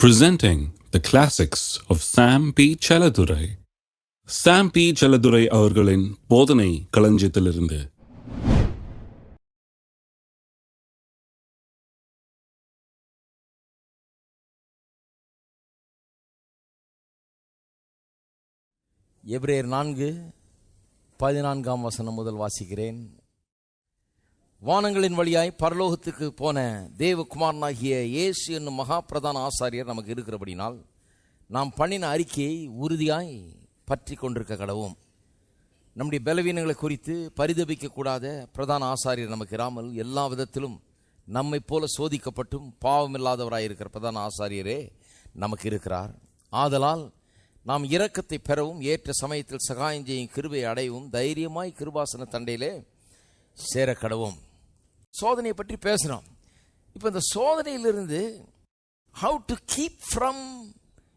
presenting the classics of Sam P. Chaladurai. Sam P. Chaladurai அவர்களின் போதனை களஞ்சியத்திலிருந்து எபிரேயர் நான்கு பதினான்காம் வசனம் முதல் வாசிக்கிறேன் வானங்களின் வழியாய் பரலோகத்துக்கு போன தேவகுமாரனாகிய இயேசு என்னும் மகா பிரதான ஆசாரியர் நமக்கு இருக்கிறபடினால் நாம் பண்ணின அறிக்கையை உறுதியாய் பற்றி கொண்டிருக்க கடவும் நம்முடைய பலவீனங்களை குறித்து பரிதபிக்கக்கூடாத பிரதான ஆசாரியர் நமக்கு இராமல் எல்லா விதத்திலும் நம்மைப் போல சோதிக்கப்பட்டும் பாவமில்லாதவராய் இருக்கிற பிரதான ஆசாரியரே நமக்கு இருக்கிறார். ஆதலால் நாம் இரக்கத்தை பெறவும் ஏற்ற சமயத்தில் சகாயம் செய்யும் கிருபை அடையவும் தைரியமாய் கிருபாசன தண்டையிலே சேர கடவும் சோதனையை பற்றி பேசுகிறோம் இப்போ இந்த சோதனையிலிருந்து how to keep from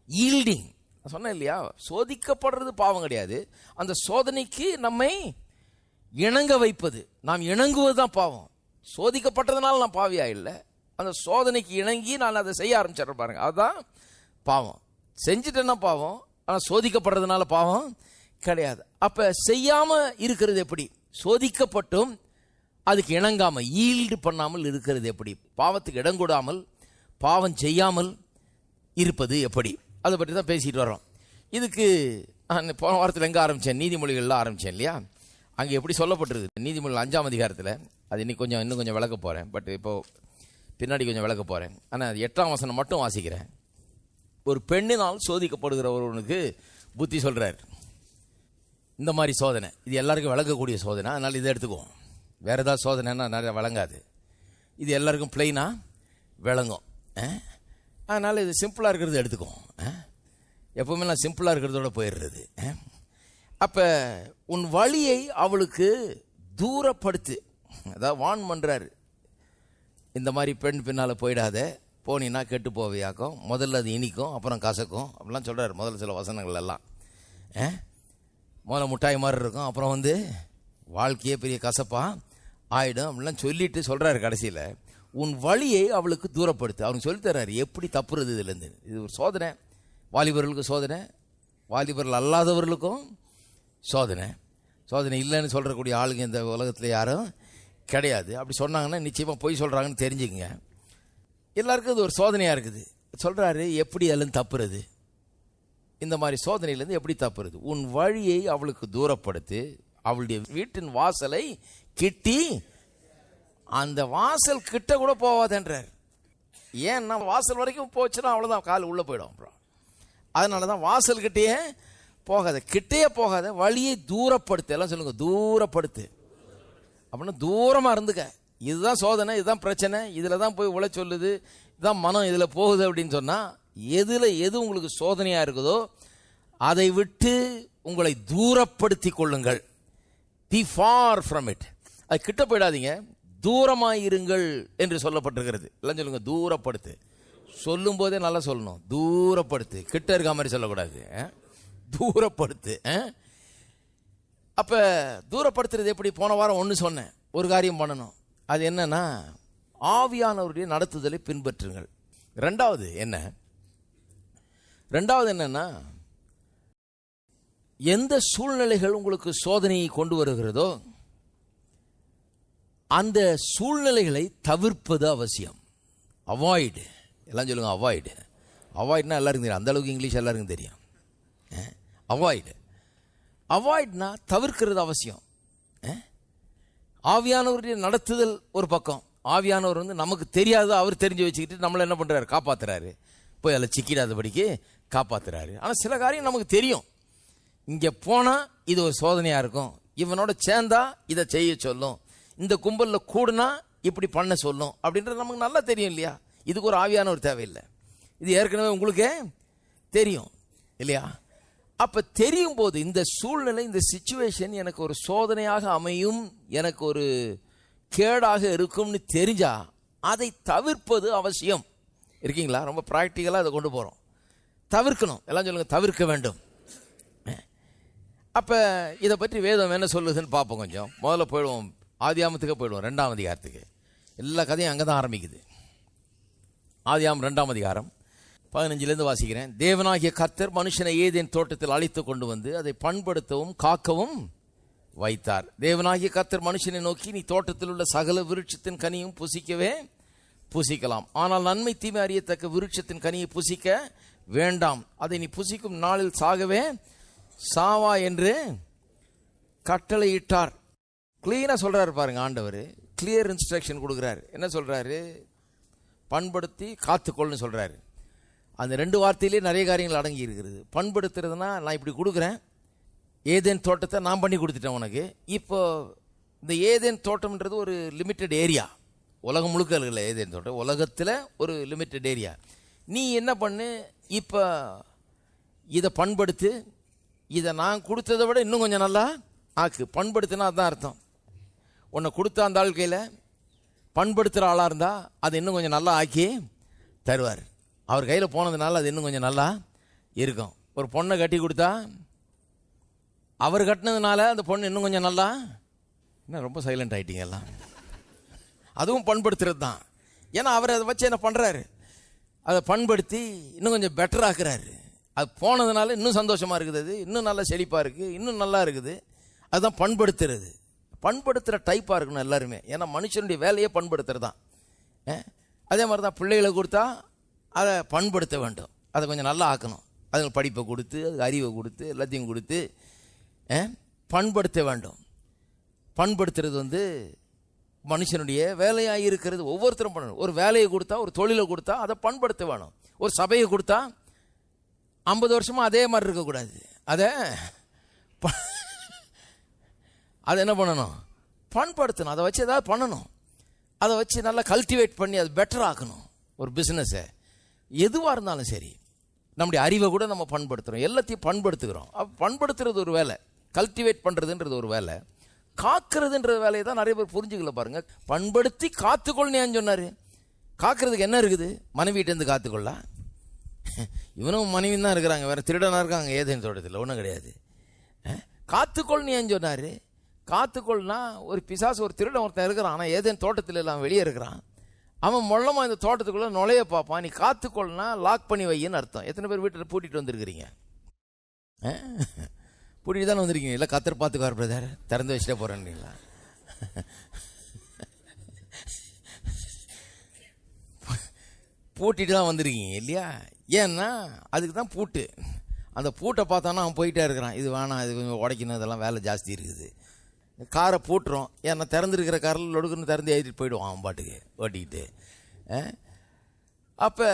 yielding சொன்னேன் இல்லையா? சோதிக்கப்படுறது பாவம் கிடையாது. அந்த சோதனைக்கு நம்மை இணங்க வைப்பது. நாம் இணங்குவது தான் பாவம். சோதிக்கப்பட்டதுனால நான் பாவியா இல்லை. அந்த சோதனைக்கு இணங்கி நான் அதை செய்ய ஆரம்பிச்சிடறேன் பாருங்க. அதுதான் பாவம். செஞ்சுட்டேன்னா பாவம். ஆனால் சோதிக்கப்படுறதுனால பாவம் கிடையாது. அப்போ செய்யாமல் இருக்கிறது எப்படி? சோதிக்கப்பட்டும் அதுக்கு இணங்காமல் ஈல்டு பண்ணாமல் இருக்கிறது எப்படி? பாவத்துக்கு இடம் கூடாமல் பாவம் செய்யாமல் இருப்பது எப்படி? அதை பற்றி தான் பேசிகிட்டு வரோம் இதுக்கு போன வாரத்தில் எங்கே ஆரம்பித்தேன் நீதிமொழிகளில் ஆரம்பித்தேன் இல்லையா? அங்கே எப்படி சொல்லப்பட்டிருக்கு நீதிமொழிகள் அஞ்சாம் அதிகாரத்தில். அது இன்னைக்கு கொஞ்சம் இன்னும் கொஞ்சம் விளக்க போகிறேன் பட் இப்போது பின்னாடி கொஞ்சம் விளக்க போகிறேன் ஆனால் அது எட்டாம் வசனம் மட்டும் வாசிக்கிறேன். ஒரு பெண்ணினால் சோதிக்கப்படுகிற ஒருவனுக்கு புத்தி சொல்கிறார் இந்த மாதிரி சோதனை. இது எல்லாருக்கும் விளக்கக்கூடிய சோதனை. அதனால் இதை எடுத்துக்குவோம். வேறு ஏதாவது சோதனைன்னா நிறைய விளங்காது. இது எல்லாருக்கும் பிளெயினாக விளங்கும். அதனால் இது சிம்பிளாக இருக்கிறது எடுத்துக்கும் எப்போவுமே நான் சிம்பிளாக இருக்கிறதோட போயிடுறது. அப்போ உன் வழியை அவளுக்கு தூரப்படுத்து. அதாவது வான் பண்ணுறாரு இந்த மாதிரி பெண் பின்னால் போயிடாத. போனீன்னா கெட்டு போவையாக்கும். முதல்ல அது இனிக்கும் அப்புறம் கசக்கும். அப்படிலாம் சொல்கிறார் முதல்ல சில வசனங்கள் எல்லாம். ஆ? முதல்ல முட்டாய் மாதிரி இருக்கும் அப்புறம் வந்து வாழ்க்கையே பெரிய கசப்பாக ஆயிடும் அப்படிலாம் சொல்லிட்டு சொல்கிறாரு கடைசியில். உன் வழியை அவளுக்கு தூரப்படுத்து. அவனுக்கு சொல்லித்தர்றாரு எப்படி தப்புறது இதுலேருந்து? இது ஒரு சோதனை. வாலிபர்களுக்கு சோதனை. வாலிபர்கள் அல்லாதவர்களுக்கும் சோதனை. சோதனை இல்லைன்னு சொல்கிறக்கூடிய ஆளுங்க இந்த உலகத்தில் யாரும் கிடையாது. அப்படி சொன்னாங்கன்னா நிச்சயமாக பொய் சொல்கிறாங்கன்னு தெரிஞ்சுக்கங்க. எல்லாருக்கும் இது ஒரு சோதனையாக இருக்குது. சொல்கிறாரு எப்படி அதில் தப்புறது? இந்த மாதிரி சோதனையிலேருந்து எப்படி தப்புறது? உன் வழியை அவளுக்கு தூரப்படுத்து அவளுடைய வீட்டின் வாசலை கிட்டி அந்த வாசல் கிட்ட கூட போவாதன்றார். ஏன்னா வாசல் வரைக்கும் போச்சுன்னா அவ்வளோதான் கால் உள்ளே போயிடும் அப்புறம். அதனால தான் வாசல் கிட்டேயே போகாத கிட்டேயே போகாத வழியை தூரப்படுத்து எல்லாம் சொல்லுங்க தூரப்படுத்து. அப்படின்னா தூரமாக இருந்துக்க. இதுதான் சோதனை இதுதான் பிரச்சனை இதில் தான் போய் உழை சொல்லுது இதுதான் மனம் இதில் போகுது அப்படின்னு சொன்னால் எதில் எது உங்களுக்கு சோதனையாக இருக்குதோ அதை விட்டு உங்களை தூரப்படுத்தி கொள்ளுங்கள். பி ஃபார் ஃப்ரம் இட் அது கிட்ட போயிடாதீங்க. தூரமாக இருங்கள் என்று சொல்லப்பட்டிருக்கிறது. எல்லாம் சொல்லுங்க தூரப்படுத்து. சொல்லும் போதே நல்லா சொல்லணும். தூரப்படுத்து. கிட்ட இருக்க மாதிரி சொல்லக்கூடாது. தூரப்படுத்து. அப்போ தூரப்படுத்துறது எப்படி? போன வாரம் ஒன்று சொன்னேன். ஒரு காரியம் பண்ணணும். அது என்னன்னா ஆவியானவருடைய நடத்துதலை பின்பற்றுங்கள். ரெண்டாவது என்ன? ரெண்டாவது என்னன்னா எந்த சூழ்நிலைகள் உங்களுக்கு சோதனையை கொண்டு வருகிறதோ அந்த சூழ்நிலைகளை தவிர்ப்பது அவசியம். அவாய்டு எல்லாம் சொல்லுங்க அவாய்டு அவாய்ட்னா எல்லாருக்கும் தெரியும். அந்த அளவுக்கு இங்கிலீஷ் எல்லாருக்கும் தெரியும். அவாய்டு அவாய்ட்னா தவிர்க்கிறது அவசியம். ஆவியானவருடைய நடத்துதல் ஒரு பக்கம். ஆவியானவர் வந்து நமக்கு தெரியாத அவர் தெரிஞ்சு வச்சுக்கிட்டு நம்மளை என்ன பண்ணுறாரு காப்பாத்துறாரு. போய் அதில் சிக்கிடாதபடிக்கு காப்பாத்துறாரு. ஆனால் சில காரியம் நமக்கு தெரியும். இங்கே போனால் இது ஒரு சோதனையாக இருக்கும். இவனோட சேர்ந்தா இதை செய்ய சொல்லும். இந்த கும்பலில் கூடுனா இப்படி பண்ண சொல்லும். அப்படின்றது நமக்கு நல்லா தெரியும் இல்லையா? இதுக்கு ஒரு ஆவியான ஒரு தேவையில்லை. இது ஏற்கனவே உங்களுக்கே தெரியும் இல்லையா? அப்போ தெரியும் போது இந்த சூழ்நிலை இந்த சுச்சுவேஷன் எனக்கு ஒரு சோதனையாக அமையும் எனக்கு ஒரு கேடாக இருக்கும்னு தெரிஞ்சா அதை தவிர்ப்பது அவசியம். இருக்கீங்களா? ரொம்ப ப்ராக்டிக்கலாக அதை கொண்டு போகிறோம் தவிர்க்கணும். எல்லாம் சொல்லுங்கள் தவிர்க்க வேண்டும். அப்போ இதை பற்றி வேதம் என்ன சொல்லுதுன்னு பார்ப்போம் கொஞ்சம். முதல்ல போயிடுவோம். ஆதியாமத்துக்கு போயிடுவோம் ரெண்டாம் அதிகாரத்துக்கு. எல்லா கதையும் அங்கே தான் ஆரம்பிக்குது. ஆதியாம் ரெண்டாம் அதிகாரம் பதினஞ்சிலேருந்து வாசிக்கிறேன். தேவனாகிய கர்த்தர் மனுஷனை ஏதேன் தோட்டத்தில் அழைத்து கொண்டு வந்து அதை பண்படுத்தவும் காக்கவும் வைத்தார். தேவனாகிய கர்த்தர் மனுஷனை நோக்கி நீ தோட்டத்தில் உள்ள சகல விருட்சத்தின் கனியும் புசிக்கவே புசிக்கலாம். ஆனால் நன்மை தீமை அறியத்தக்க விருட்சத்தின் கனியை புசிக்க வேண்டாம். அதை நீ புசிக்கும் நாளில் சாகவே சாவா என்று கட்டளையிட்டார். கிளீனாக சொல்கிறாரு பாருங்க ஆண்டவர். கிளியர் இன்ஸ்ட்ரக்ஷன் கொடுக்குறாரு. என்ன சொல்கிறாரு பண்படுத்தி காத்துக்கொள்னு சொல்கிறாரு அந்த ரெண்டு வார்த்தையிலே நிறைய காரியங்கள் அடங்கி இருக்கிறது பண்படுத்துறதுனா நான் இப்படி கொடுக்குறேன். ஏதேன் தோட்டத்தை நான் பண்ணி கொடுத்துட்டேன் உனக்கு. இப்போ இந்த ஏதேன் தோட்டம்ன்றது ஒரு லிமிட்டெட் ஏரியா உலகம் முழுக்க இருக்குல்ல ஏதேன் தோட்டம். உலகத்தில் ஒரு லிமிட்டெட் ஏரியா நீ என்ன பண்ணு? இப்போ இதை பண்படுத்து இதை நான் கொடுத்ததை விட இன்னும் கொஞ்சம் நல்லா ஆக்கு. பண்படுத்தினா அதுதான் அர்த்தம். உன்னை கொடுத்த அந்த ஆள் கையில் பண்படுத்துகிற ஆளாக இருந்தால் அதை இன்னும் கொஞ்சம் நல்லா ஆக்கி தருவார். அவர் கையில் போனதுனால அது இன்னும் கொஞ்சம் நல்லா இருக்கும். ஒரு பொண்ணை கட்டி கொடுத்தா அவர் கட்டினதுனால அந்த பொண்ணு இன்னும் கொஞ்சம் நல்லா என்ன ரொம்ப சைலண்ட் ஆகிட்டீங்க எல்லாம். அதுவும் பண்படுத்துறது தான். ஏன்னா அவர் அதை வச்சு என்ன பண்ணுறாரு அதை பண்படுத்தி இன்னும் கொஞ்சம் பெட்டர் ஆக்குறாரு. அது போனதுனால இன்னும் சந்தோஷமாக இருக்குது அது இன்னும் நல்லா செழிப்பாக இருக்குது இன்னும் நல்லா இருக்குது. அதுதான் பண்படுத்துறது. பண்படுத்துகிற டைப்பாக இருக்கணும் எல்லாருமே. ஏன்னா மனுஷனுடைய வேலையை பண்படுத்துறது. தான் அதே மாதிரி தான் பிள்ளைகளை கொடுத்தா அதை பண்படுத்த வேண்டும். அதை கொஞ்சம் நல்லா ஆக்கணும். அதுங்களுக்கு படிப்பை கொடுத்து அதுக்கு அறிவை கொடுத்து எல்லாத்தையும் கொடுத்து பண்படுத்த வேண்டும். பண்படுத்துறது வந்து மனுஷனுடைய வேலையாக இருக்கிறது. ஒவ்வொருத்தரும் பண்ணணும். ஒரு வேலையை கொடுத்தா ஒரு தொழிலை கொடுத்தா அதை பண்படுத்த வேணும். ஒரு சபையை கொடுத்தா ஐம்பது வருஷமாக அதே மாதிரி இருக்கக்கூடாது. அதை ப- அதை என்ன பண்ணணும்? பண்படுத்தணும். அதை வச்சு ஏதாவது பண்ணணும். அதை வச்சு நல்லா கல்டிவேட் பண்ணி அது பெட்டர் ஆக்கணும். ஒரு பிஸ்னஸை எதுவாக இருந்தாலும் சரி நம்முடைய அறிவை கூட நம்ம பண்படுத்துகிறோம் எல்லாத்தையும் பண்படுத்துகிறோம். அப்போ பண்படுத்துறது ஒரு வேலை. கல்டிவேட் பண்ணுறதுன்றது ஒரு வேலை. காக்கிறதுன்ற வேலையை தான் நிறைய பேர் புரிஞ்சுக்கல பாருங்கள் பண்படுத்தி காத்துக்கொள்ளேன்னு சொன்னார்? காக்கிறதுக்கு என்ன இருக்குது? மனைவிட்டேருந்து காத்துக்கொள்ள? இவனும் மனைவி தான் இருக்கிறாங்க. வேறு திருடனாக இருக்காங்க. ஏதேன் தோட்டத்தில் ஒன்றும் கிடையாது. அஹ், காத்துக்கொள் நீ ஏன் சொன்னார்? காத்துக்கொள்னா ஒரு பிசாசு ஒரு திருடன் ஒருத்தன் இருக்கிறான். ஆனால் ஏதேன் தோட்டத்தில் எல்லாம் வெளியே இருக்கிறான். அவன் மொள்ளமா இந்த தோட்டத்துக்குள்ளே நுழைய பார்ப்பான். நீ காத்துக்கொள்னா லாக் பண்ணி வையின்னு அர்த்தம். எத்தனை பேர் வீட்டில் பூட்டிட்டு வந்திருக்கிறீங்க? பூட்டிட்டு தானே வந்திருக்கீங்க? இல்லை கத்தர் பார்த்துக்கார் பிரதர் திறந்து வச்சுட்டே போறேன்றீங்களா பூட்டிட்டு தான் வந்திருக்கீங்க இல்லையா? ஏன்னா அதுக்கு தான் பூட்டு. அந்த பூட்டை பார்த்தானா அவன் போயிட்டே இருக்கிறான். இது வேணாம் இது கொஞ்சம் உடைக்கணும் இதெல்லாம் வேலை ஜாஸ்தி இருக்குது. காரை பூட்டுறோம். ஏன்னா திறந்துருக்கிற காரில் லொடுக்குன்னு திறந்து ஏற்றிட்டு போயிடுவான் அவன் பாட்டுக்கு ஓட்டிக்கிட்டு. அப்போ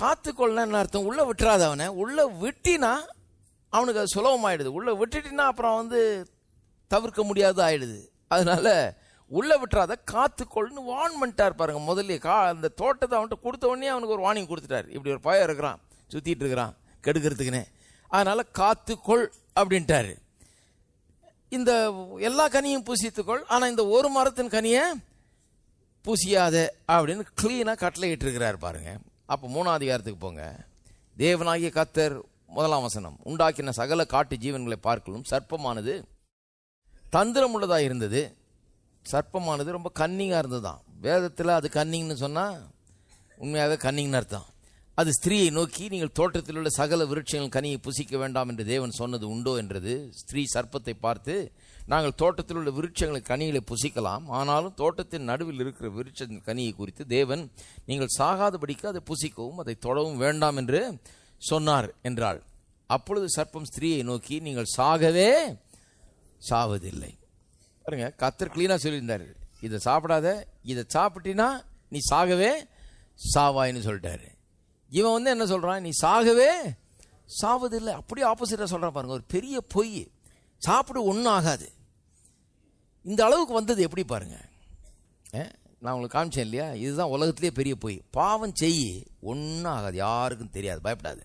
காத்துக்கொள்ளனா என்ன அர்த்தம்? உள்ளே விட்டுறாத அவனை. உள்ளே விட்டினா அவனுக்கு அது சுலபமாயிடுது. உள்ளே விட்டுட்டினா அப்புறம் வந்து தவிர்க்க முடியாத ஆயிடுது. அதனால உள்ளே விட்டுறாத காத்துக்கொள்னு வார்ன் பண்ணிட்டார் பாருங்க. முதல்ல கா அந்த தோட்டத்தை அவன்கிட்ட கொடுத்த உடனே அவனுக்கு ஒரு வார்னிங் கொடுத்துட்டார். இப்படி ஒரு பயம் இருக்கிறான் சுற்றிட்டு இருக்கிறான் கெடுக்கிறதுக்குன்னு. அதனால் காத்துக்கொள் அப்படின்ட்டாரு. இந்த எல்லா கனியும் பூசித்துக்கொள் ஆனால் இந்த ஒரு மரத்தின் கனியை பூசியாத அப்படின்னு கிளீனாக கட்டளை இருக்கிறார் பாருங்க. அப்போ மூணாம் அதிகாரத்துக்கு போங்க. தேவனாகிய கத்தர் முதலாம் வசனம் உண்டாக்கின சகல காட்டு ஜீவன்களை பார்க்கலும் சர்ப்பமானது தந்திரம் உள்ளதாக இருந்தது. சர்ப்பமானது ரொம்ப கன்னிங்காக இருந்ததுதான். வேதத்தில் அது கன்னிங்னு சொன்னால் உண்மையாகவே கன்னிங்னு அர்த்தம். அது ஸ்திரீயை நோக்கி நீங்கள் தோட்டத்தில் உள்ள சகல விருட்சங்கள் கனியை புசிக்க வேண்டாம் என்று தேவன் சொன்னது உண்டோ? என்றது ஸ்திரீ சர்ப்பத்தை பார்த்து நாங்கள் தோட்டத்தில் உள்ள விருட்சங்களை கனிகளை புசிக்கலாம். ஆனாலும் தோட்டத்தின் நடுவில் இருக்கிற விருட்சத்தின் கனியை குறித்து தேவன் நீங்கள் சாகாதபடிக்கு அதை புசிக்கவும் அதை தொடவும் வேண்டாம் என்று சொன்னார் என்றாள். அப்பொழுது சர்ப்பம் ஸ்திரீயை நோக்கி நீங்கள் சாகவே சாவதில்லை. பாருங்க கத்தர் கிளீனாக சொல்லியிருந்தார். இதை சாப்பிடாத இதை சாப்பிட்டினா நீ சாகவே சாவாயின்னு சொல்லிட்டாரு. இவன் வந்து என்ன சொல்கிறான் நீ சாகவே சாவதில்லை. அப்படியே ஆப்போசிட்டாக சொல்கிறான் பாருங்க. ஒரு பெரிய பொய். சாப்பிட ஒன்றும் ஆகாது. இந்த அளவுக்கு வந்தது எப்படி பாருங்கள் நான் உங்களுக்கு காமிச்சேன் இல்லையா? இதுதான் உலகத்திலே பெரிய பொய். பாவம் செய் ஒன்றும் ஆகாது. யாருக்கும் தெரியாது. பயப்படாது.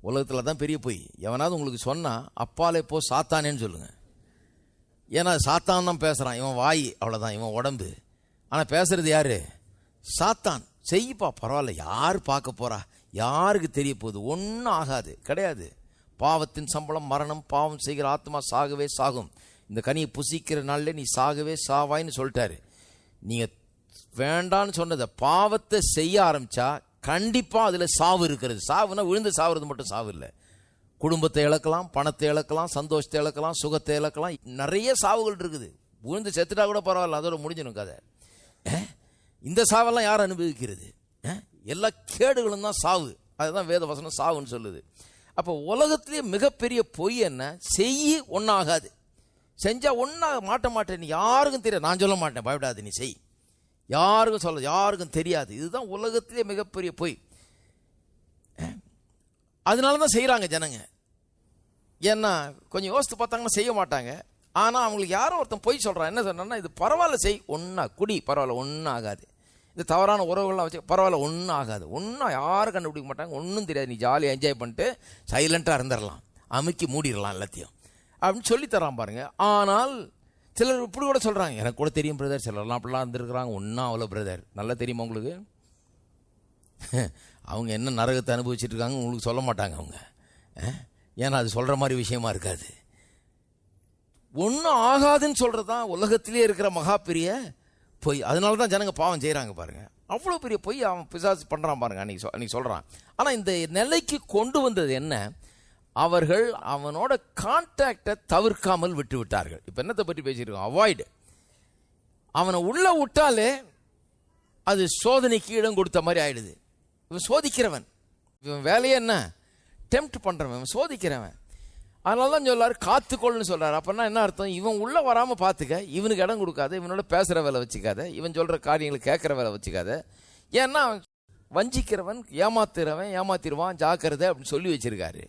உலகத்தில் தான் பெரிய பொய். எவனாவது உங்களுக்கு சொன்னால் அப்பாலே போ சாத்தானேன்னு சொல்லுங்கள் ஏன்னா சாத்தான் தான் பேசுகிறான் இவன் வாய் அவ்வளோதான் இவன் உடம்பு. ஆனால் பேசுகிறது யார்? சாத்தான். செய்ப்பா பரவாயில்ல யார் பார்க்க போறா? யாருக்கு தெரிய போகுது? ஒன்றும் ஆகாது கிடையாது. பாவத்தின் சம்பளம் மரணம் பாவம் செய்கிற ஆத்மா சாகவே சாகும். இந்த கனியை புசிக்கிற நாளில் நீ சாகவே சாவாய்னு சொல்லிட்டாரு. நீங்கள் வேண்டான்னு சொன்னதை பாவத்தை செய்ய ஆரம்பிச்சா கண்டிப்பாக அதில் சாவு இருக்கிறது. சாவுனா விழுந்து சாவுறது மட்டும் சாவு இல்லை. குடும்பத்தை இழக்கலாம் பணத்தை இழக்கலாம் சந்தோஷத்தை இழக்கலாம் சுகத்தை இழக்கலாம் நிறைய சாவுகள் இருக்குது. விழுந்து செத்துட்டா கூட பரவாயில்ல அதோட முடிஞ்சிடும் கதை. இந்த சாவெல்லாம் யார் அனுபவிக்கிறது? எல்லா கேடுகளும் தான் சாவு. அதுதான் வேத வசனம் சாவுன்னு சொல்லுது. அப்போ உலகத்திலே மிகப்பெரிய பொய் என்ன? செய்யி ஒன்றாகாது செஞ்சால் ஒன்றா மாட்ட மாட்டேன் நீ யாருக்கும் தெரியாது. நான் சொல்ல மாட்டேன் பயப்படாது நீ செய். யாருக்கும் சொல்ல யாருக்கும் தெரியாது. இதுதான் உலகத்திலே மிகப்பெரிய பொய். அதனால தான் செய்கிறாங்க ஜனங்க. ஏன்னா கொஞ்சம் யோசித்து பார்த்தாங்கன்னா செய்ய மாட்டாங்க. ஆனால் அவங்களுக்கு யாரோ ஒருத்தன் பொய் சொல்கிறான் என்ன சொன்னான்னா இது பரவாயில்ல செய். ஒன்றா குடி. பரவாயில்ல ஒன்றும் ஆகாது இந்த தவறான உறவுகள்லாம் வச்சு பரவாயில்ல ஒன்றும் ஆகாது ஒன்றும் யாரும் கண்டுபிடிக்க மாட்டாங்க. ஒன்றும் தெரியாது. நீ ஜாலியாக என்ஜாய் பண்ணிட்டு சைலண்ட்டாக இருந்துடலாம் அமுக்கி மூடிடலாம் எல்லாத்தையும். அப்படின்னு சொல்லி தரான் பாருங்கள் ஆனால் சிலர் இப்படி கூட சொல்கிறாங்க எனக்கு கூட தெரியும் பிரதர் சிலர்லாம் அப்படிலாம் இருந்திருக்கிறாங்க. ஒன்றும் அவ்வளோ பிரதர் நல்லா தெரியுமா உங்களுக்கு? அவங்க என்ன நரகத்தை அனுபவிச்சுட்டு இருக்காங்க உங்களுக்கு சொல்ல மாட்டாங்க அவங்க. ஏன்னா அது சொல்கிற மாதிரி விஷயமா இருக்காது. ஒன்றும் ஆகாதுன்னு சொல்கிறது தான் உலகத்திலே இருக்கிற மகா பெரிய பொய். அதனால தான் ஜனங்க பாவம் செய்கிறாங்க பாருங்க. அவ்வளோ பெரிய பொய் அவன் பிசாசு பண்ணுறான் பாருங்க அன்னைக்கு சொ அன்னைக்கு சொல்கிறான் ஆனால் இந்த நிலைக்கு கொண்டு வந்தது என்ன? அவர்கள் அவனோட கான்டாக்டை தவிர்க்காமல் விட்டு விட்டார்கள் இப்போ என்னத்தை பற்றி பேசியிருக்கோம்? அவாய்டு அவனை உள்ளே விட்டாலே அது சோதனைக்கு இடம் கொடுத்த மாதிரி ஆயிடுது. இவன் சோதிக்கிறவன். இவன் வேலையே என்ன? டெம்ப்ட் பண்ணுறவன் இவன் சோதிக்கிறவன். அதனால தான் சொல்லாரு காத்துக்கொள்னு சொல்கிறாரு அப்பன்னா என்ன அர்த்தம்? இவன் உள்ளே வராமல் பார்த்துக்க இவனுக்கு இடம் கொடுக்காத இவனோட பேசுகிற வேலை வச்சுக்காத இவன் சொல்கிற காரியங்களை கேட்குற வேலை வச்சுக்காத. ஏன்னா அவன் வஞ்சிக்கிறவன் ஏமாத்துறவன் ஏமாத்திடுவான் ஜாக்கிரதை அப்படின்னு சொல்லி வச்சிருக்காரு.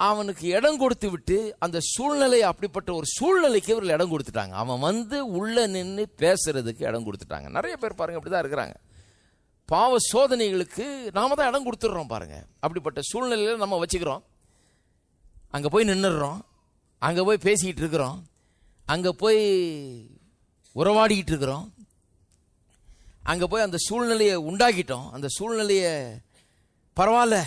அவனுக்கு இடம் கொடுத்து விட்டு அந்த சூழ்நிலை அப்படிப்பட்ட ஒரு சூழ்நிலைக்கு இவர்கள் இடம் கொடுத்துட்டாங்க. அவன் வந்து உள்ளே நின்று பேசுறதுக்கு இடம் கொடுத்துட்டாங்க. நிறைய பேர் பாருங்க அப்படிதான் இருக்கிறாங்க. பாவ சோதனைகளுக்கு நாம தான் இடம் கொடுத்துட்றோம் பாருங்கள் அப்படிப்பட்ட சூழ்நிலையில் நம்ம வச்சுக்கிறோம். அங்கே போய் நின்றுடுறோம் அங்கே போய் பேசிக்கிட்டு இருக்கிறோம். அங்கே போய் உறவாடிக்கிட்டு இருக்கிறோம். அங்கே போய் அந்த சூழ்நிலையை உண்டாக்கிட்டோம். அந்த சூழ்நிலையை பரவாயில்ல.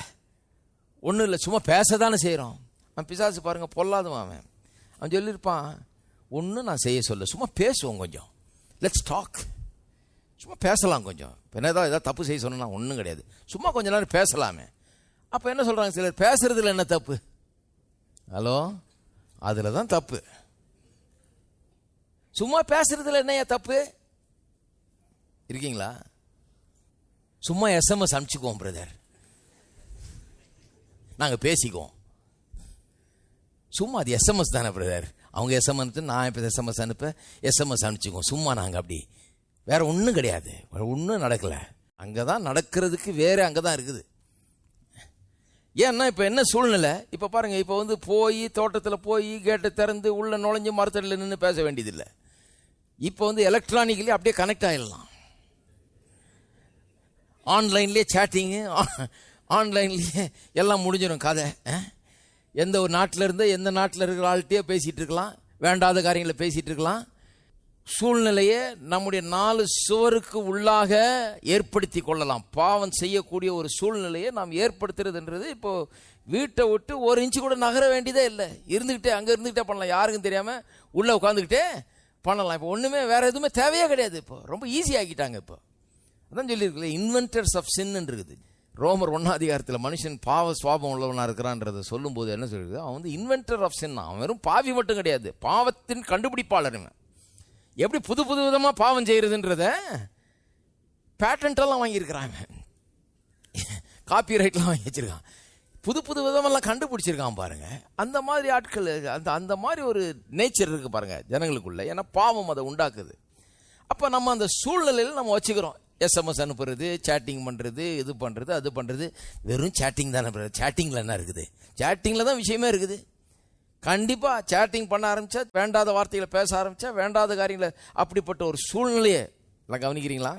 ஒன்றும் இல்லை சும்மா பேச தானே செய்கிறோம் அவன் பிசாசு பாருங்கள் பொல்லாதவன் அவன். அவன் சொல்லியிருப்பான் ஒன்றும் நான் செய்ய சொல்ல சும்மா பேசுவோம் கொஞ்சம். லெட்ஸ் டாக் சும்மா பேசலாம் கொஞ்சம். இப்போ என்ன ஏதாவது ஏதாவது தப்பு செய்ய சொன்னால் ஒன்றும் கிடையாது. சும்மா கொஞ்ச நேரம் பேசலாமே. அப்போ என்ன சொல்கிறாங்க சிலர்? பேசுறதுல என்ன தப்பு? ஹலோ? அதில் தான் தப்பு. சும்மா பேசுறதுல என்னையா தப்பு? இருக்கீங்களா? சும்மா எஸ்எம்எஸ் அனுப்பிச்சுக்குவோம் பிரதர் நாங்கள் பேசிக்குவோம். சும்மா அது எஸ்எம்எஸ் தானே பிரதர் அவங்க எஸ்எம்எஸ் அனுப்பி நான் இப்போ எஸ்எம்எஸ் அனுப்ப எஸ்எம்எஸ் அனுப்பிச்சுக்குவோம். சும்மா நாங்கள் அப்படி. வேற ஒன்றும் கிடையாது. வேற ஒன்றும் நடக்கல. அங்கே தான் நடக்கிறதுக்கு வேறு அங்கே தான் இருக்குது. ஏன்னா இப்போ என்ன சூழ்நிலை? இப்போ பாருங்க இப்போ வந்து போய் தோட்டத்தில் போய் கேட்டை திறந்து உள்ள நுழைஞ்சு மரத்தடியில் நின்று பேச வேண்டியதில்லை. இப்போ வந்து எலக்ட்ரானிக்கலி அப்படியே கனெக்ட் ஆயிடலாம். ஆன்லைன்லேயே சேட்டிங்கு ஆன்லைன்லேயே எல்லாம் முடிஞ்சிடும் கதை. எந்த ஒரு நாட்டில் இருந்து எந்த நாட்டில் இருக்கிற ஆள்கிட்டயே பேசிகிட்டு இருக்கலாம். வேண்டாத காரியங்களை பேசிகிட்டு இருக்கலாம். சூழ்நிலையை நம்முடைய நாலு சுவருக்கு உள்ளாக ஏற்படுத்தி கொள்ளலாம். பாவம் செய்யக்கூடிய ஒரு சூழ்நிலையை நாம் ஏற்படுத்துறதுன்றது இப்போ வீட்டை விட்டு ஒரு இன்ச்சு கூட நகர வேண்டியதே இல்லை. இருந்துக்கிட்டே அங்கே இருந்துக்கிட்டே பண்ணலாம். யாருக்கும் தெரியாமல் உள்ளே உட்காந்துக்கிட்டே பண்ணலாம். இப்போ ஒன்றுமே வேற எதுவுமே தேவையே கிடையாது இப்போ. ரொம்ப ஈஸி ஆக்கிட்டாங்க இப்போ. அதான் சொல்லியிருக்கல இன்வென்டர்ஸ் ஆஃப் சின்னு இருக்குது ரோமர் ஒன்னா அதிகாரத்தில் மனுஷன் பாவ சுவாபம் உள்ளவனாக இருக்கிறான்றதை சொல்லும்போது என்ன சொல்லுது? அவன் வந்து இன்வென்டர் ஆஃப் சின் அவன் வெறும் பாவி மட்டும் கிடையாது. பாவத்தின் கண்டுபிடிப்பாளர் இவன். எப்படி புது புது விதமாக பாவம் செய்கிறதுன்றத பேட்டன்ட்டெல்லாம் வாங்கியிருக்கிறாங்க. காப்பி ரைட்லாம் வாங்கி வச்சிருக்கான். புது புது விதமெல்லாம் கண்டுபிடிச்சிருக்கான் பாருங்க. அந்த மாதிரி ஆட்கள் அந்த அந்த மாதிரி ஒரு நேச்சர் இருக்குது பாருங்க ஜனங்களுக்குள்ள. ஏன்னா பாவம் அதை உண்டாக்குது. அப்போ நம்ம அந்த சூழ்நிலையில் நம்ம வச்சுக்கிறோம். எஸ்எம்எஸ் அனுப்புறது சேட்டிங் பண்ணுறது இது பண்ணுறது அது பண்ணுறது வெறும் சேட்டிங் தானே சேட்டிங்கில் என்ன இருக்குது? சேட்டிங்கில் தான் விஷயமே இருக்குது. கண்டிப்பாக சேட்டிங் பண்ண ஆரம்பிச்சா வேண்டாத வார்த்தைகளை பேச ஆரம்பிச்சா வேண்டாத காரியங்களை அப்படிப்பட்ட ஒரு சூழ்நிலையை எல்லாம் கவனிக்கிறீங்களா?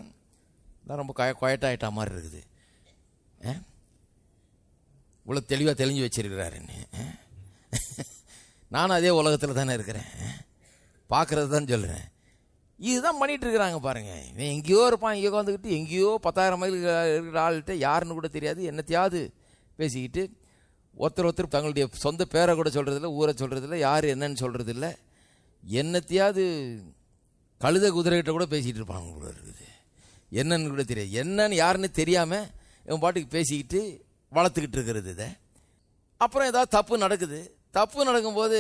நான் ரொம்ப கொய கொயட்டாயிட்டா மாதிரி இருக்குது. இவ்வளோ தெளிவாக தெளிஞ்சு வச்சிருக்கிறாருன்னு நானும் அதே உலகத்தில் தானே இருக்கிறேன். பார்க்குறது தான் சொல்கிறேன் இதுதான் பண்ணிகிட்டு இருக்கிறாங்க பாருங்கள் இவன் எங்கேயோ இருப்பான் இங்கே உட்காந்துக்கிட்டு எங்கேயோ பத்தாயிரம் மைல் இருக்கிற ஆள்கிட்ட யாருன்னு கூட தெரியாது. என்னத்தையாவது பேசிக்கிட்டு ஒருத்தர் ஒருத்தர் தங்களுடைய சொந்த பேரை கூட சொல்கிறதில்ல ஊரை சொல்கிறதில்ல யார் என்னன்னு சொல்கிறதில்ல என்னத்தையாவது கழுத குதிரைகிட்ட கூட பேசிகிட்டு இருப்பாங்க கூட இருக்குது. என்னன்னு கூட தெரியாது என்னன்னு யாருன்னு தெரியாமல் இவன் பாட்டுக்கு பேசிக்கிட்டு வளர்த்துக்கிட்டு இருக்கிறது இதை. அப்புறம் ஏதாவது தப்பு நடக்குது. தப்பு நடக்கும்போது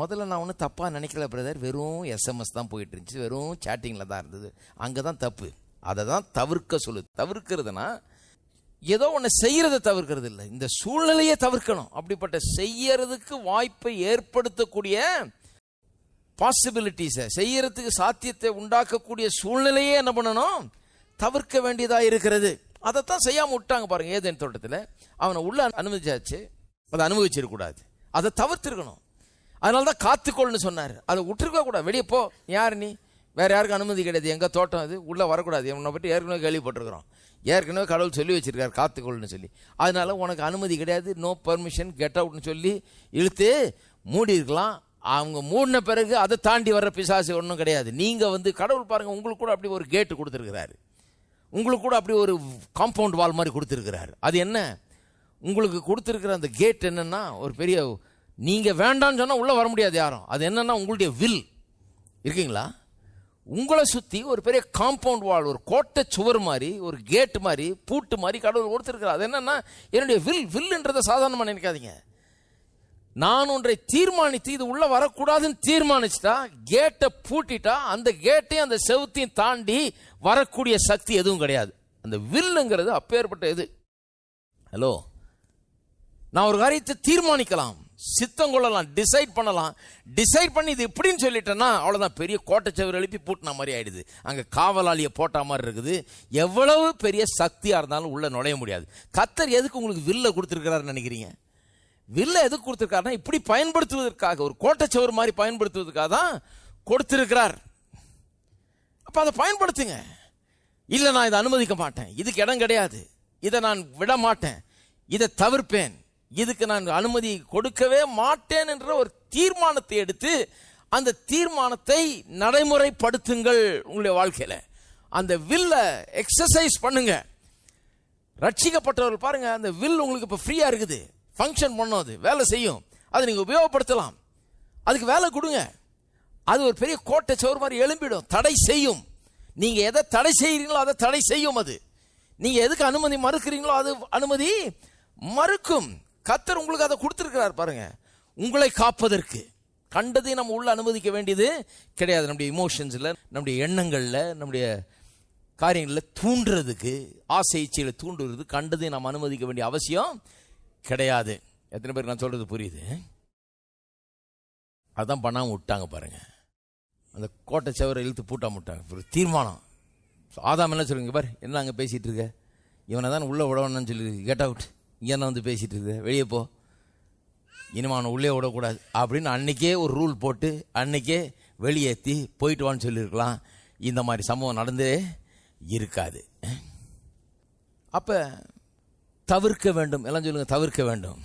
முதல்ல நான் ஒன்றும் தப்பாக நினைக்கல பிரதர். வெறும் எஸ்எம்எஸ் தான் போயிட்டு இருந்துச்சு. வெறும் சேட்டிங்கில் தான் இருந்தது. அங்கே தான் தப்பு. அதை தான் தவிர்க்க சொல்லு. தவிர்க்கிறதுனா ஏதோ ஒன்று செய்கிறத தவிர்க்கிறது இல்லை. இந்த சூழ்நிலையை தவிர்க்கணும். அப்படிப்பட்ட செய்யறதுக்கு வாய்ப்பை ஏற்படுத்தக்கூடிய பாசிபிலிட்டிஸை செய்யறதுக்கு சாத்தியத்தை உண்டாக்கக்கூடிய சூழ்நிலையே என்ன பண்ணணும்? தவிர்க்க வேண்டியதாக இருக்கிறது. அதைத்தான் செய்யாமல் விட்டாங்க பாருங்க ஏதேன் தோட்டத்தில். அவனை உள்ள அனுமதிச்சாச்சு. அதை அனுபவிச்சிடக்கூடாது. அதை தவிர்த்திருக்கணும். அதனால தான் காத்துக்கொள்னு சொன்னார். அதை விட்டுருக்க கூடாது வெளியே போ. யார் நீ? வேறு யாருக்கும் அனுமதி கிடையாது. எங்கள் தோட்டம் அது உள்ளே வரக்கூடாது. இவனை பற்றி ஏற்கனவே கேள்விப்பட்டிருக்கிறோம். ஏற்கனவே கடவுள் சொல்லி வச்சிருக்காரு காத்துக்கொள்னு சொல்லி. அதனால உனக்கு அனுமதி கிடையாது. நோ பர்மிஷன் கெட் அவுட்னு சொல்லி இழுத்து மூடி இருக்கலாம். அவங்க மூடின பிறகு அதை தாண்டி வர்ற பிசாசு ஒன்றும் கிடையாது. நீங்கள் வந்து கடவுள் பாருங்கள் உங்களுக்கு கூட அப்படி ஒரு கேட்டு கொடுத்துருக்கிறாரு. உங்களுக்கு கூட அப்படி ஒரு காம்பவுண்ட் வால் மாதிரி கொடுத்துருக்கிறாரு. அது என்ன? உங்களுக்கு கொடுத்துருக்கிற அந்த கேட் என்னென்னா ஒரு பெரிய நீங்கள் வேண்டாம்னு சொன்னால் உள்ளே வர முடியாது யாரும். அது என்னென்னா உங்களுடைய வில் இருக்கீங்களா? உங்களை சுற்றி ஒரு பெரிய காம்பவுண்ட் வால் ஒரு கோட்டை சுவர் மாதிரி ஒரு கேட் மாதிரி பூட்டு மாதிரி கடவுள் கொடுத்துருக்கிறார். அது என்னென்னா என்னுடைய வில் வில்லுன்றதை சாதாரணமாக நினைக்காதீங்க. நான் ஒன்றை தீர்மானித்து இது உள்ளே வரக்கூடாதுன்னு தீர்மானிச்சிட்டா கேட்டை பூட்டிட்டா அந்த கேட்டையும் அந்த செவுத்தையும் தாண்டி வரக்கூடிய சக்தி எதுவும் கிடையாது. அந்த வில்லுங்கிறது அப்பேற்பட்ட இது. ஹலோ நான் ஒரு காரியத்தை தீர்மானிக்கலாம். சித்தம் கொள்ளலாம் டிசைட் பண்ணலாம். டிசைட் பண்ணி இது இப்படின்னு சொல்லிட்டேன்னா அவ்வளோதான் பெரிய கோட்டைச்சவர் எழுப்பி பூட்டின மாதிரி ஆயிடுது. அங்கே காவலாளியை போட்ட மாதிரி இருக்குது. எவ்வளவு பெரிய சக்தியாக இருந்தாலும் உள்ளே நுழைய முடியாது. கத்தர் எதுக்கு உங்களுக்கு வில்ல கொடுத்துருக்கிறாருன்னு நினைக்கிறீங்க? வில்ல எதுக்கு கொடுத்துருக்காருன்னா இப்படி பயன்படுத்துவதற்காக ஒரு கோட்டைச்சவர் மாதிரி பயன்படுத்துவதற்காக தான் கொடுத்துருக்கிறார். அப்போ அதை பயன்படுத்துங்க. இல்லை நான் இதை அனுமதிக்க மாட்டேன். இதுக்கு இடம் கிடையாது. இதை நான் விட மாட்டேன். இதை தவிர்ப்பேன். இதுக்கு நான் அனுமதி கொடுக்கவே மாட்டேன் என்ற ஒரு தீர்மானத்தை எடுத்து அந்த தீர்மானத்தை நடைமுறைப்படுத்துங்கள் உங்களுடைய வாழ்க்கையில். அந்த வில்ல எக்ஸசைஸ் பண்ணுங்க. ரட்சிக்கப்பட்டவர்கள் பாருங்க அந்த வில் உங்களுக்கு இப்போ ஃப்ரீயா இருக்குது. ஃபங்க்ஷன் பண்ணும் அது வேலை செய்யும். அதை நீங்க உபயோகப்படுத்தலாம். அதுக்கு வேலை கொடுங்க. அது ஒரு பெரிய கோட்டை சோறு மாதிரி எழும்பிடும். தடை செய்யும். நீங்க எதை தடை செய்கிறீங்களோ அதை தடை செய்யும் அது. நீங்க எதுக்கு அனுமதி மறுக்கிறீங்களோ அது அனுமதி மறுக்கும். கத்தர் உங்களுக்கு அதை கொடுத்துருக்கிறார் பாருங்க. உங்களை காப்பதற்கு. கண்டதை நம்ம உள்ள அனுமதிக்க வேண்டியது கிடையாது. நம்முடைய இமோஷன்ஸில் நம்முடைய எண்ணங்களில் நம்முடைய காரியங்களில் தூண்டுறதுக்கு ஆசை இச்சையில தூண்டுறது கண்டதை நாம் அனுமதிக்க வேண்டிய அவசியம் கிடையாது. எத்தனை பேர் நான் சொல்றது புரியுது? அதான் பண்ணாமல் விட்டாங்க பாருங்க. அந்த கோட்டை சவரை இழுத்து பூட்டாம விட்டாங்க. ஒரு தீர்மானம். ஆதாம் என்ன சொல்லுங்க பாரு? என்ன அங்கே பேசிகிட்டு இருக்க? இவனை தான் உள்ளே விடணும்னு சொல்லி கெட் அவுட் இங்கே என்ன வந்து பேசிகிட்டு இருக்க வெளியே போ. இனிமே அவனை உள்ளே விடக்கூடாது. அப்படின்னு அன்னைக்கே ஒரு ரூல் போட்டு அன்னைக்கே வெளியேற்றி போயிட்டு வான்னு சொல்லியிருக்கலாம். இந்த மாதிரி சம்பவம் நடந்தே இருக்காது. அப்போ தவிர்க்க வேண்டும். எல்லாம் சொல்லுங்கள் தவிர்க்க வேண்டும்.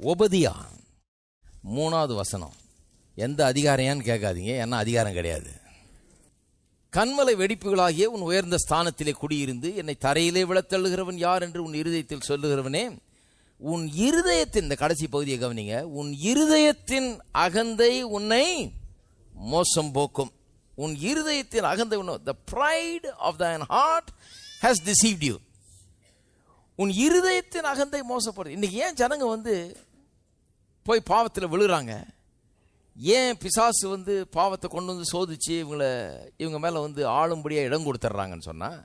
உபதியா மூணாவது வசனம். எந்த அதிகாரையான்னு கேட்காதீங்க. என்ன அதிகாரம் கிடையாது. கண்மலை வெடிப்புகளாகிய உன் உயர்ந்த ஸ்தானத்திலே குடியிருந்து என்னை தரையிலே விழத்தள்ளுகிறவன் யார் என்று உன் இருதயத்தில் சொல்லுகிறவனே உன் இருதயத்தின் இந்த கடைசி பகுதியை கவனிங்க உன் இருதயத்தின் அகந்தை உன்னை மோசம் போக்கும். உன் இருதயத்தின் அகந்தை உன்னை the pride of thine heart has deceived you உன் இருதயத்தின் அகந்தை மோசப்படுது. இன்னைக்கு ஏன் ஜனங்க வந்து போய் பாவத்தில் விழுறாங்க? ஏன் பிசாசு வந்து பாவத்தை கொண்டு வந்து சோதிச்சு இவங்கள இவங்க மேலே வந்து ஆளும்படியாக இடம் கொடுத்துட்றாங்கன்னு சொன்னால்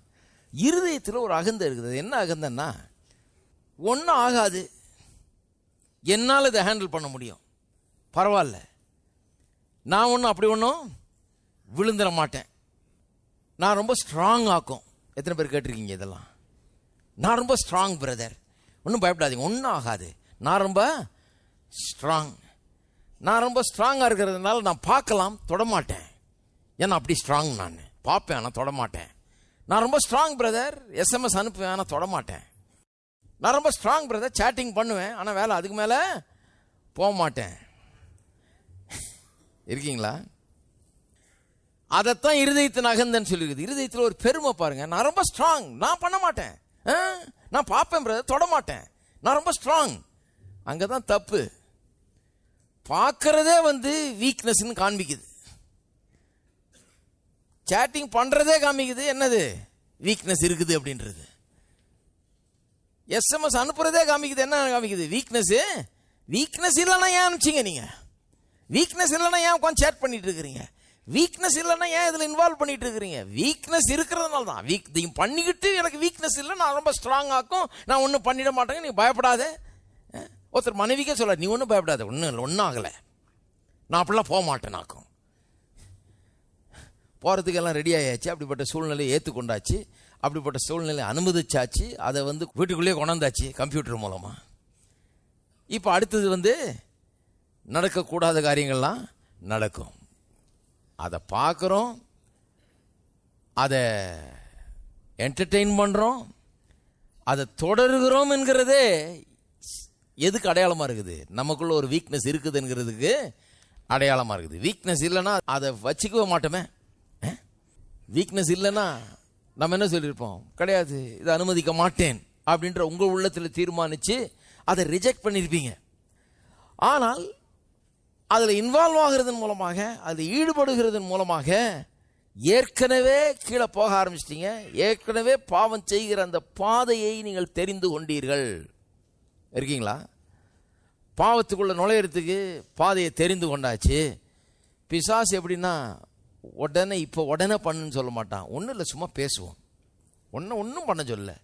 இருதயத்தில் ஒரு அகந்தை இருக்குது. என்ன அகந்தன்னா ஒன்றும் ஆகாது. என்னால் இதை ஹேண்டில் பண்ண முடியும். பரவாயில்ல. நான் ஒன்றும் அப்படி ஒன்றும் விழுந்துட மாட்டேன். நான் ரொம்ப ஸ்ட்ராங் ஆக்கும். எத்தனை பேர் கேட்டிருக்கீங்க இதெல்லாம்? நான் ரொம்ப ஸ்ட்ராங் பிரதர் ஒன்றும் பயப்படாதீங்க. ஒன்றும் ஆகாது. நான் ரொம்ப ஸ்ட்ராங் நான் ரொம்ப ஸ்ட்ராங்காக இருக்கிறதுனால நான் பார்க்கலாம் தொடமாட்டேன். ஏன்னா அப்படி ஸ்ட்ராங் நான். பார்ப்பேன் ஆனால் தொடமாட்டேன். நான் ரொம்ப ஸ்ட்ராங் பிரதர் எஸ்எம்எஸ் அனுப்புவேன் ஆனால் தொடமாட்டேன். நான் ரொம்ப ஸ்ட்ராங் பிரதர் சேட்டிங் பண்ணுவேன் ஆனால் வேலை அதுக்கு மேலே போக மாட்டேன் இருக்கீங்களா? அதைத்தான் இருதயத்தின் அகந்தன்னு சொல்லியிருக்குது இருதயத்தில் ஒரு பெருமை பாருங்க. நான் ரொம்ப ஸ்ட்ராங் நான் பண்ண மாட்டேன் ஆ, நான் பார்ப்பேன் பிரதர் தொட மாட்டேன் நான் ரொம்ப ஸ்ட்ராங் அங்கே தான் தப்பு. பார்க்கறதே வந்து வீக்னஸ்னு காண்பிக்குது. சேட்டிங் பண்றதே காமிக்குது. என்னது? வீக்னஸ் இருக்குது அப்படின்றது. எஸ்எம்எஸ் அனுப்புறதே காமிக்குது. என்ன காமிக்குது? வீக்னஸ் வீக்னஸ் இல்லைன்னா ஏன் அனுப்பிச்சிங்க நீங்க? வீக்னஸ் இல்லைன்னா ஏன் உட்காந்து சேட் பண்ணிட்டு இருக்கிறீங்க? வீக்னஸ் இல்லைன்னா ஏன் இதில் இன்வால்வ் பண்ணிட்டு இருக்கிறீங்க? வீக்னஸ் இருக்கிறதுனால தான். வீக் நீங்க பண்ணிக்கிட்டு எனக்கு வீக்னஸ் இல்லை. நான் ரொம்ப ஸ்ட்ராங் ஆக்கும். நான் ஒன்றும் பண்ணிட மாட்டேங்க. நீங்கள் பயப்படாதே. ஒருத்தர் மனைவிக்கே சொல்ல நீ ஒன்றும் பயப்படாத ஒன்றும் இல்லை ஒன்றும் ஆகலை. நான் அப்படிலாம் போக மாட்டேன் போகிறதுக்கெல்லாம் ரெடி ஆகியாச்சு அப்படிப்பட்ட சூழ்நிலையை ஏற்றுக்கொண்டாச்சு அப்படிப்பட்ட சூழ்நிலை அனுமதிச்சாச்சு அதை வந்து வீட்டுக்குள்ளேயே கொண்டாந்தாச்சு கம்ப்யூட்டர் மூலமாக இப்போ அடுத்தது வந்து நடக்கக்கூடாத காரியங்கள்லாம் நடக்கும். அதை பார்க்குறோம் அதை என்டர்டெயின் பண்ணுறோம் அதை தொடருகிறோம் என்கிறதே எதுக்கு அடையாளமாக இருக்குது? நமக்குள்ள ஒரு வீக்னஸ் இருக்குதுங்கிறதுக்கு அடையாளமாக இருக்குது. வீக்னஸ் இல்லைன்னா அதை வச்சுக்கவே மாட்டோமே. வீக்னஸ் இல்லைன்னா நம்ம என்ன சொல்லியிருப்போம்? கிடையாது இதை அனுமதிக்க மாட்டேன் அப்படின்ற உங்கள் உள்ளத்தில் தீர்மானித்து அதை ரிஜெக்ட் பண்ணியிருப்பீங்க. ஆனால் அதில் இன்வால்வ் ஆகிறதன் மூலமாக அதில் ஈடுபடுகிறதன் மூலமாக ஏற்கனவே கீழே போக ஆரம்பிச்சிட்டீங்க. ஏற்கனவே பாவம் செய்கிற அந்த பாதையை நீங்கள் தெரிந்து கொண்டீர்கள். இருக்கீங்களா? பாவத்துக்குள்ளே நுழையிறதுக்கு பாதையை தெரிந்து கொண்டாச்சு. பிசாசு எப்படின்னா உடனே இப்போ உடனே பண்ணுன்னு சொல்ல மாட்டான். ஒன்றும் இல்லை சும்மா பேசுவோம். ஒன்றும் ஒன்றும் பண்ண சொல்ல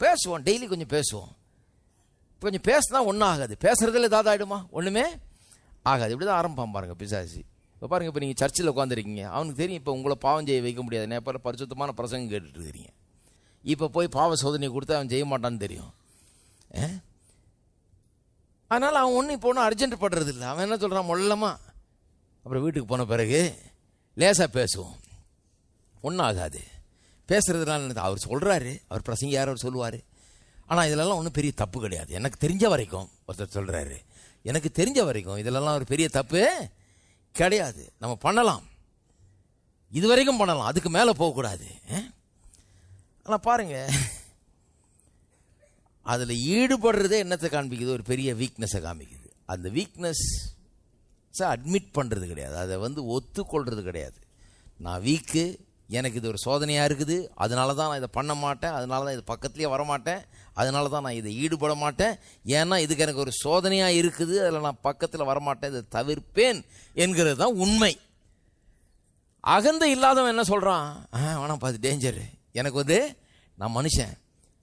பேசுவோம் டெய்லி கொஞ்சம் பேசுவோம். கொஞ்சம் பேசினா ஒன்றும் ஆகாது. பேசுகிறதுல ஏதாவது ஆகிடுமா ஒன்றுமே ஆகாது. இப்படி தான் ஆரம்பம் பாருங்கள் பிசாசி. இப்போ பாருங்கள் இப்போ நீங்கள் சர்ச்சில் உட்காந்துருக்கீங்க அவனுக்கு தெரியும் இப்போ உங்களை பாவம் செய்ய வைக்க முடியாது. நேரம் பரிசுத்தமான பிரசங்கம் கேட்டுட்டு இருக்கிறீங்க. இப்போ போய் பாவ சோதனை கொடுத்து அவன் செய்ய மாட்டான்னு தெரியும். ஆ? அதனால் அவன் ஒன்றும் இப்போ ஒன்றும் அர்ஜென்ட் படுறது இல்லை அவன் என்ன சொல்கிறான் மொல்லமா. அப்புறம் வீட்டுக்கு போன பிறகு லேசாக பேசுவோம். ஒன்றும் ஆகாது பேசுகிறதுனால அவர் சொல்கிறாரு அவர் பிரசங்க யார் அவர் சொல்லுவார். ஆனால் இதிலெல்லாம் ஒன்றும் பெரிய தப்பு கிடையாது. எனக்கு தெரிஞ்ச வரைக்கும் ஒருத்தர் சொல்கிறாரு எனக்கு தெரிஞ்ச வரைக்கும் இதிலெல்லாம் ஒரு பெரிய தப்பு கிடையாது. நம்ம பண்ணலாம். இது வரைக்கும் பண்ணலாம். அதுக்கு மேலே போகக்கூடாது. ஆனால் பாருங்கள் அதில் ஈடுபடுறதே என்னத்தை காண்பிக்குது? ஒரு பெரிய வீக்னஸை காமிக்குது. அந்த வீக்னஸ் அட்மிட் பண்ணுறது கிடையாது. அதை வந்து ஒத்துக்கொள்கிறது கிடையாது. நான் வீக்கு எனக்கு இது ஒரு சோதனையாக இருக்குது. அதனால தான் நான் இதை பண்ண மாட்டேன். அதனால தான் இது பக்கத்துலேயே வரமாட்டேன். அதனால தான் நான் இதை ஈடுபட மாட்டேன். ஏன்னா இதுக்கு எனக்கு ஒரு சோதனையாக இருக்குது. அதில் நான் பக்கத்தில் வரமாட்டேன். இதை தவிர்ப்பேன் என்கிறது தான் உண்மை. அகந்த இல்லாதவன் என்ன சொல்கிறான் ஆ வேணாம் பார்த்து டேஞ்சரு எனக்கு வந்து நான் மனுஷன்.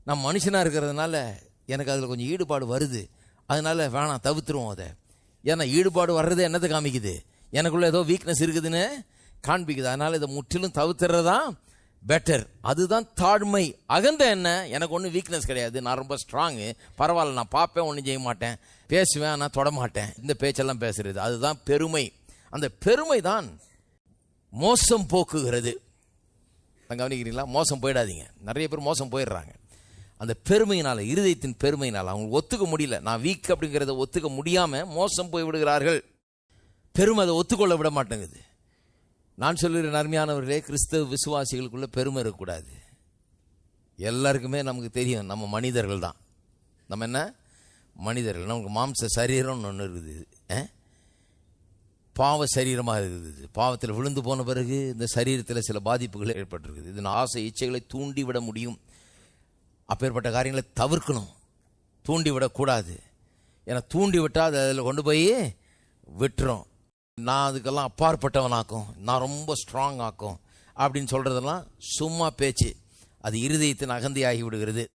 நான் மனுஷனாக இருக்கிறதுனால எனக்கு அதில் கொஞ்சம் ஈடுபாடு வருது. அதனால வேணாம் தவிர்த்துருவோம் அதை. ஏன்னா ஈடுபாடு வர்றது என்னத்தை காமிக்குது? எனக்குள்ளே ஏதோ வீக்னஸ் இருக்குதுன்னு காண்பிக்குது. அதனால் இதை முற்றிலும் தவிர்த்துறதா பெட்டர் அதுதான் தாழ்மை. அகந்த என்ன எனக்கு ஒன்றும் வீக்னஸ் கிடையாது. நான் ரொம்ப ஸ்ட்ராங்கு பரவாயில்ல நான் பார்ப்பேன் ஒன்றும் செய்ய மாட்டேன். பேசுவேன் நான் தொட மாட்டேன். இந்த பேச்செல்லாம் பேசுறது. அதுதான் பெருமை. அந்த பெருமை தான் மோசம் போக்குகிறது. கவனிக்கிறீங்களா? மோசம் போயிடாதீங்க. நிறைய பேர் மோசம் போயிடுறாங்க. அந்த பெருமையினால் இருதயத்தின் பெருமையினால் அவங்க ஒத்துக்க முடியல. நான் வீக் அப்படிங்கிறத ஒத்துக்க முடியாமல் மோசம் போய் விடுகிறார்கள். பெருமை அதை ஒத்துக்கொள்ள விட மாட்டேங்குது. நான் சொல்லுகிற அருமையானவர்களே கிறிஸ்தவ விசுவாசிகளுக்குள்ள பெருமை இருக்கக்கூடாது. எல்லாருக்குமே நமக்கு தெரியும் நம்ம மனிதர்கள் தான். நம்ம என்ன? மனிதர்கள். நமக்கு மாம்ச சரீரம்னு ஒன்று இருக்குது. பாவ சரீரமாக இருக்குது. பாவத்தில் விழுந்து போன பிறகு இந்த சரீரத்தில் சில பாதிப்புகள் ஏற்பட்டிருக்குது. இதன் ஆசை இச்சைகளை தூண்டிவிட முடியும். அப்பேற்பட்ட காரியங்களை தவிர்க்கணும். தூண்டி விடக்கூடாது ஏன்னா தூண்டி விட்டால் அது அதில் கொண்டு போய் விட்டுரும். நான் அதுக்கெல்லாம் அப்பாற்பட்டவனாக்கும். நான் ரொம்ப ஸ்ட்ராங் ஆக்கும். அப்படின்னு சொல்கிறதெல்லாம் சும்மா பேச்சு. அது இருதயத்தின் அகந்தி ஆகி விடுகிறது.